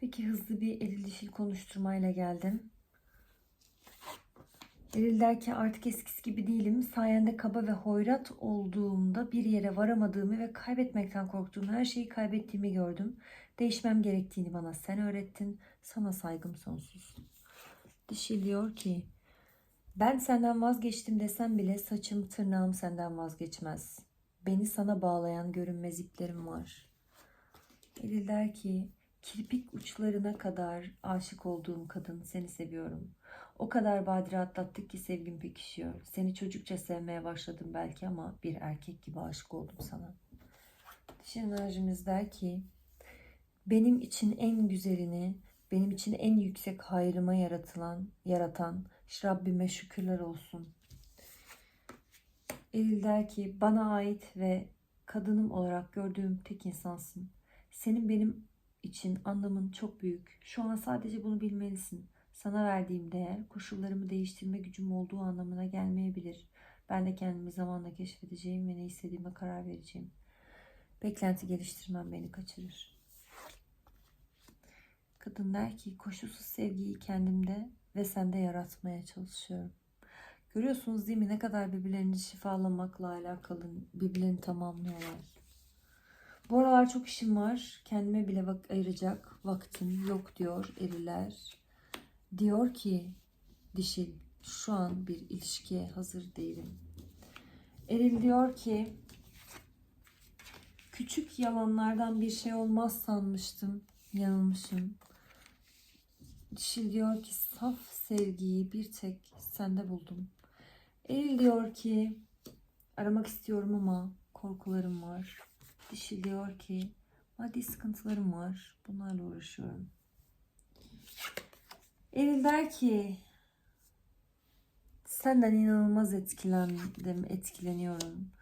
Peki hızlı bir eril dişil konuşturmayla geldim. Eril der ki artık eskisi gibi değilim. Sayende kaba ve hoyrat olduğumda bir yere varamadığımı ve kaybetmekten korktuğum her şeyi kaybettiğimi gördüm. Değişmem gerektiğini bana sen öğrettin. Sana saygım sonsuz. Dişil diyor ki ben senden vazgeçtim desem bile saçım tırnağım senden vazgeçmez. Beni sana bağlayan görünmez iplerim var. Eril der ki kirpik uçlarına kadar aşık olduğum kadın seni seviyorum. O kadar badire atlattık ki sevgim pekişiyor. Seni çocukça sevmeye başladım belki ama bir erkek gibi aşık oldum sana. Dişil enerjimiz der ki benim için en güzelini, benim için en yüksek hayrıma yaratılan, yaratan Rabbime şükürler olsun. Eril der ki bana ait ve kadınım olarak gördüğüm tek insansın. Senin benim için anlamın çok büyük. Şu an sadece bunu bilmelisin. Sana verdiğim değer koşullarımı değiştirme gücüm olduğu anlamına gelmeyebilir. Ben de kendimi zamanla keşfedeceğim ve ne istediğime karar vereceğim. Beklenti geliştirmem beni kaçırır. Kadın der ki koşulsuz sevgiyi kendimde ve sende yaratmaya çalışıyorum. Görüyorsunuz değil mi ne kadar birbirlerini şifalamakla alakalı birbirlerini tamamlıyorlar. Bu aralar çok işim var. Kendime bile vak ayıracak vaktim yok diyor eriler. Diyor ki dişil şu an bir ilişkiye hazır değilim. Eril diyor ki küçük yalanlardan bir şey olmaz sanmıştım. Yanılmışım. Dişil diyor ki saf sevgiyi bir tek sende buldum. Eril diyor ki aramak istiyorum ama korkularım var. Dişil diyor ki maddi sıkıntılarım var. Bunlarla uğraşıyorum. Eril der ki senden inanılmaz etkilendim, etkileniyorum.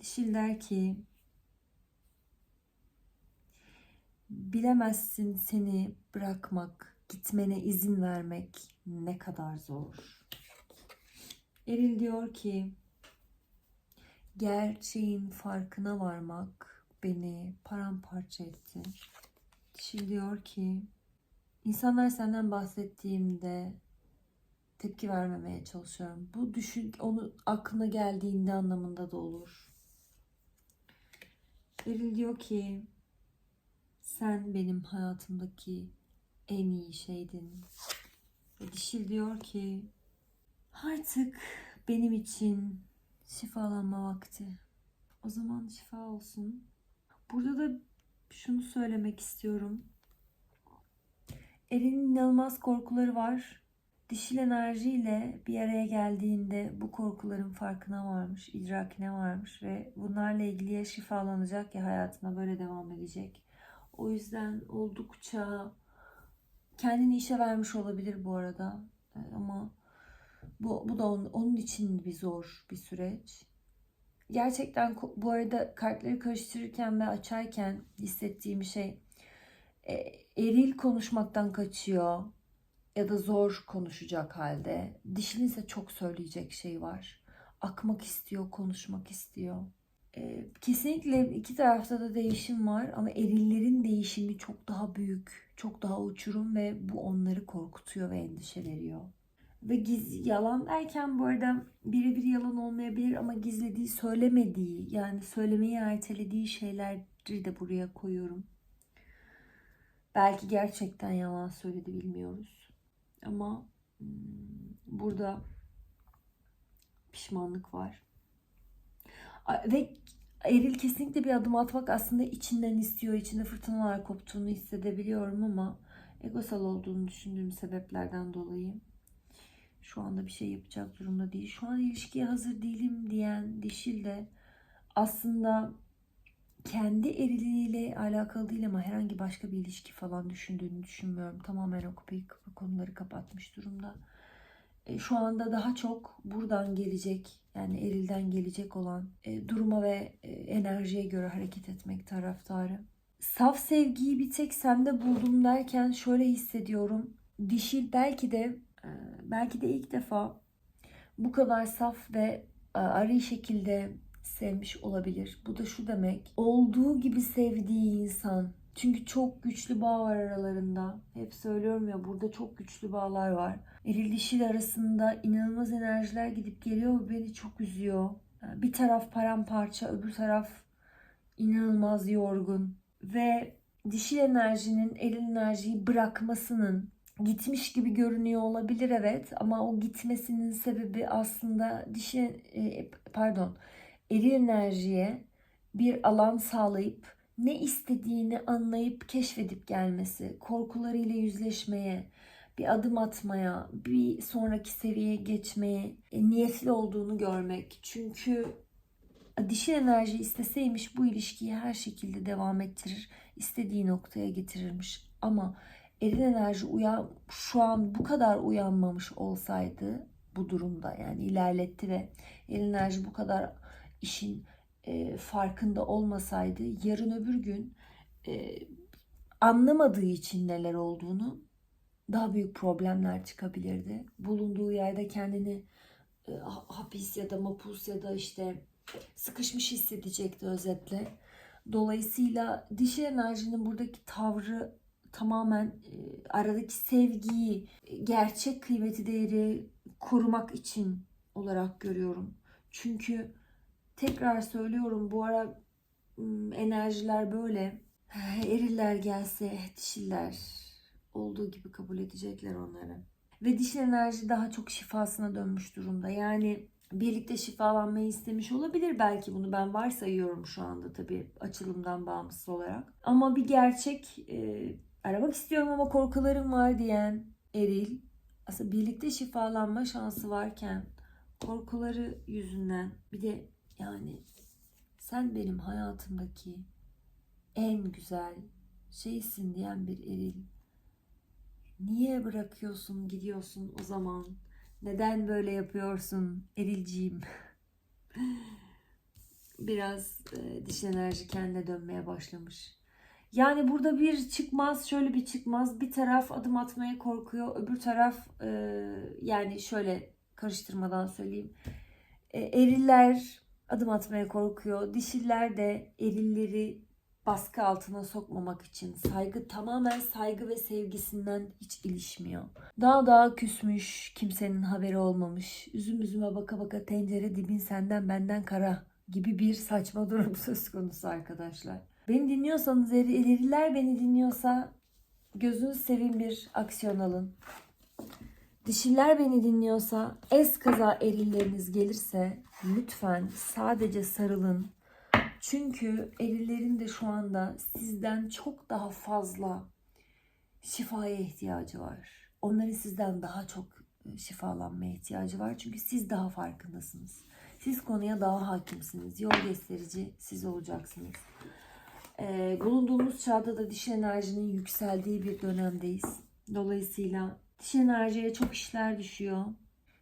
Dişil der ki bilemezsin seni bırakmak, gitmene izin vermek ne kadar zor. Eril diyor ki gerçeğin farkına varmak beni paramparça etti. Dişil diyor ki insanlar senden bahsettiğimde tepki vermemeye çalışıyorum. Bu düşün onu aklına geldiğinde anlamında da olur. Eril diyor ki sen benim hayatımdaki en iyi şeydin. Ve dişil diyor ki artık benim için şifalanma vakti. O zaman şifa olsun. Burada da şunu söylemek istiyorum. Erin inanılmaz korkuları var. Dişil enerjiyle bir araya geldiğinde bu korkuların farkına varmış, idrakine varmış ve bunlarla ilgili ya şifalanacak ya hayatına böyle devam edecek. O yüzden oldukça kendini işe vermiş olabilir bu arada. Ama bu, bu da onun, onun için bir zor bir süreç. Gerçekten bu arada kartları karıştırırken ve açarken hissettiğim şey e, eril konuşmaktan kaçıyor ya da zor konuşacak halde. Dişilin ise çok söyleyecek şey var. Akmak istiyor, konuşmak istiyor. E, kesinlikle iki tarafta da değişim var ama erillerin değişimi çok daha büyük, çok daha uçurum ve bu onları korkutuyor ve endişe veriyor. Ve giz, yalan derken bu arada birebir yalan olmayabilir ama gizlediği, söylemediği yani söylemeyi ertelediği şeyleri de buraya koyuyorum. Belki gerçekten yalan söyledi bilmiyoruz. Ama hmm, burada pişmanlık var. Ve Eril kesinlikle bir adım atmak aslında içinden istiyor. İçinde fırtınalar koptuğunu hissedebiliyorum ama egosal olduğunu düşündüğüm sebeplerden dolayı şu anda bir şey yapacak durumda değil. Şu an ilişkiye hazır değilim diyen dişil de aslında kendi eriliğiyle alakalı değil ama herhangi başka bir ilişki falan düşündüğünü düşünmüyorum. Tamamen o kapıyı, konuları kapatmış durumda. E, şu anda daha çok buradan gelecek yani erilden gelecek olan e, duruma ve e, enerjiye göre hareket etmek taraftarı. Saf sevgiyi bir tek sende buldum derken şöyle hissediyorum. Dişil belki de belki de ilk defa bu kadar saf ve e, arı şekilde sevmiş olabilir. Bu da şu demek. Olduğu gibi sevdiği insan Çünkü çok güçlü bağ var aralarında. Hep söylüyorum ya burada çok güçlü bağlar var. Eril dişil arasında inanılmaz enerjiler gidip geliyor ve beni çok üzüyor. Bir taraf paramparça, öbür taraf inanılmaz yorgun. Ve dişil enerjinin eril enerjiyi bırakmasının gitmiş gibi görünüyor olabilir evet ama o gitmesinin sebebi aslında dişi e, pardon eril enerjiye bir alan sağlayıp ne istediğini anlayıp keşfedip gelmesi, korkularıyla yüzleşmeye, bir adım atmaya, bir sonraki seviyeye geçmeye e, niyetli olduğunu görmek. Çünkü dişil enerji isteseymiş bu ilişkiyi her şekilde devam ettirir, istediği noktaya getirirmiş. Ama eril enerji uyan, şu an bu kadar uyanmamış olsaydı bu durumda yani ilerletti ve eril enerji bu kadar işin e, farkında olmasaydı yarın öbür gün e, anlamadığı için neler olduğunu daha büyük problemler çıkabilirdi. Bulunduğu yerde kendini e, hapis ya da mapus ya da işte sıkışmış hissedecekti özetle. Dolayısıyla dişi enerjinin buradaki tavrı tamamen e, aradaki sevgiyi, e, gerçek kıymeti değeri korumak için olarak görüyorum. Çünkü tekrar söylüyorum bu ara enerjiler böyle. Eriller gelse dişiller olduğu gibi kabul edecekler onları. Ve dişil enerji daha çok şifasına dönmüş durumda. Yani birlikte şifalanmayı istemiş olabilir belki bunu ben varsayıyorum şu anda tabii açılımdan bağımsız olarak. Ama bir gerçek e, aramak istiyorum ama korkularım var diyen eril aslında birlikte şifalanma şansı varken korkuları yüzünden bir de yani sen benim hayatımdaki en güzel şeysin diyen bir eril. Niye bırakıyorsun, gidiyorsun o zaman? Neden böyle yapıyorsun erilciğim? Biraz e, diş enerji kendine dönmeye başlamış. Yani burada bir çıkmaz, şöyle bir çıkmaz. Bir taraf adım atmaya korkuyor, öbür taraf e, yani şöyle karıştırmadan söyleyeyim. E, eriller adım atmaya korkuyor. Dişiller de erilleri baskı altına sokmamak için saygı tamamen saygı ve sevgisinden hiç ilişmiyor. Daha daha küsmüş, kimsenin haberi olmamış. Üzüm üzüme baka baka tencere dibin senden benden kara gibi bir saçma durum söz konusu arkadaşlar. Beni dinliyorsanız eriler beni dinliyorsa gözünüz sevin bir aksiyon alın. Dişiler beni dinliyorsa es kaza erilleriniz gelirse lütfen sadece sarılın. Çünkü erillerin de şu anda sizden çok daha fazla şifaya ihtiyacı var. Onların sizden daha çok şifalanmaya ihtiyacı var. Çünkü siz daha farkındasınız. Siz konuya daha hakimsiniz. Yol gösterici siz olacaksınız. Ee, bulunduğumuz çağda da diş enerjinin yükseldiği bir dönemdeyiz. Dolayısıyla diş enerjiye çok işler düşüyor.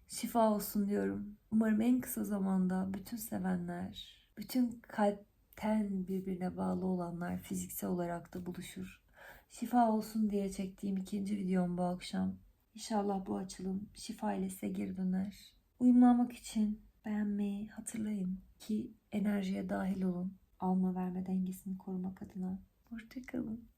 Şifa olsun diyorum. Umarım en kısa zamanda bütün sevenler, bütün kalpten birbirine bağlı olanlar fiziksel olarak da buluşur. Şifa olsun diye çektiğim ikinci videom bu akşam. İnşallah bu açılım şifa ile size geri döner. Uyumlamak için beğenmeyi hatırlayın ki enerjiye dahil olun. Alma verme dengesini korumak adına. Hoşçakalın.